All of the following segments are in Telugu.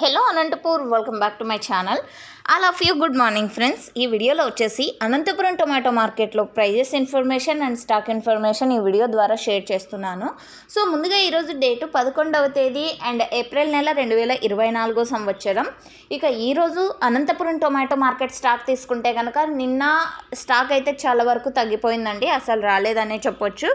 Hello Anantapur welcome back to my channel all of you good morning friends ఈ వీడియోలో వచ్చేసి అనంతపురం టొమాటో మార్కెట్లో prices information and stock information ఈ వీడియో ద్వారా షేర్ చేస్తున్నాను. సో ముందుగా ఈరోజు డేటు పదకొండవ తేదీ అండ్ ఏప్రిల్ నెల రెండు వేల ఇరవై నాలుగో సంవత్సరం. ఇక ఈరోజు అనంతపురం టొమాటో మార్కెట్ స్టాక్ తీసుకుంటే కనుక నిన్న స్టాక్ అయితే చాలా వరకు తగ్గిపోయిందండి అసలు రాలేదనే చెప్పొచ్చు.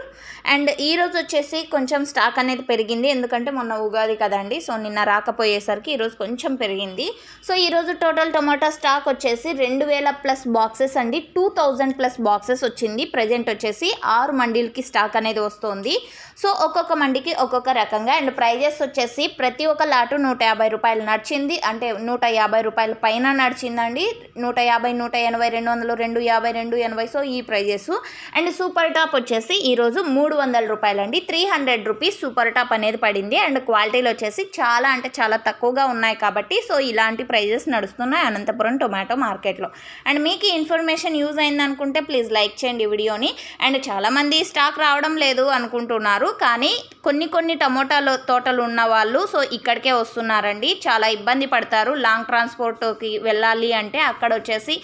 అండ్ ఈరోజు వచ్చేసి కొంచెం స్టాక్ అనేది పెరిగింది ఎందుకంటే మొన్న ఉగాది కదండి సో నిన్న రాకపోయేసరికి ఈరోజు కొంచెం పెరిగింది. సో ఈరోజు టోటల్ టొమాటో స్టాక్ వచ్చేసి రెండు వేల ప్లస్ బాక్సెస్ అండి. టూ థౌజండ్ ప్లస్ బాక్సెస్ వచ్చింది. ప్రజెంట్ వచ్చేసి ఆరు మండీలకి స్టాక్ అనేది వస్తుంది. సో ఒక్కొక్క మండికి ఒక్కొక్క రకంగా అండ్ ప్రైజెస్ వచ్చేసి ప్రతి ఒక్క లాటు నూట యాభై రూపాయలు నడిచింది. అంటే నూట యాభై రూపాయల పైన నడిచిందండి. నూట యాభై నూట ఎనభై రెండు వందలు రెండు యాభై రెండు ఎనభై. సో ఈ ప్రైజెస్. అండ్ సూపర్ టాప్ వచ్చేసి ఈరోజు మూడు వందల రూపాయలండి. Three hundred rupees super top అనేది పడింది. అండ్ క్వాలిటీలు వచ్చేసి చాలా అంటే చాలా తక్కువగా ఉన్నాయి. ఉన్నాయి కాబట్టి సో ఇలాంటి ప్రైజెస్ నడుస్తున్నాయి అనంతపురం టొమాటో మార్కెట్లో. అండ్ మీకు ఈ ఇన్ఫర్మేషన్ యూజ్ అయింది అనుకుంటే ప్లీజ్ లైక్ చేయండి వీడియోని. అండ్ చాలామంది స్టాక్ రావడం లేదు అనుకుంటున్నారు కానీ కొన్ని కొన్ని టమోటాలు తోటలు ఉన్న వాళ్ళు సో ఇక్కడికే వస్తున్నారండి. చాలా ఇబ్బంది పడతారు. లాంగ్ ట్రాన్స్పోర్ట్కి వెళ్ళాలి అంటే అక్కడ వచ్చేసి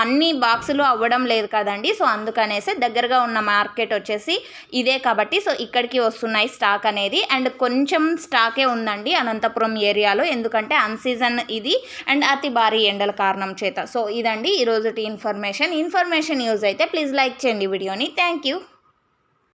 అన్ని బాక్సులు అవ్వడం లేదు కదండి. సో అందుకనేసి దగ్గరగా ఉన్న మార్కెట్ వచ్చేసి ఇదే కాబట్టి సో ఇక్కడికి వస్తున్నాయి స్టాక్ అనేది. అండ్ కొంచెం స్టాకే ఉందండి అనంతపురం ఏరియాలో ఎందుకంటే అన్సీజన్ ఇది అండ్ అతి భారీ ఎండల కారణం చేత. సో ఇదండి ఈరోజుటి ఇన్ఫర్మేషన్. ఇన్ఫర్మేషన్ యూజ్ అయితే ప్లీజ్ లైక్ చేయండి వీడియోని. Thank you.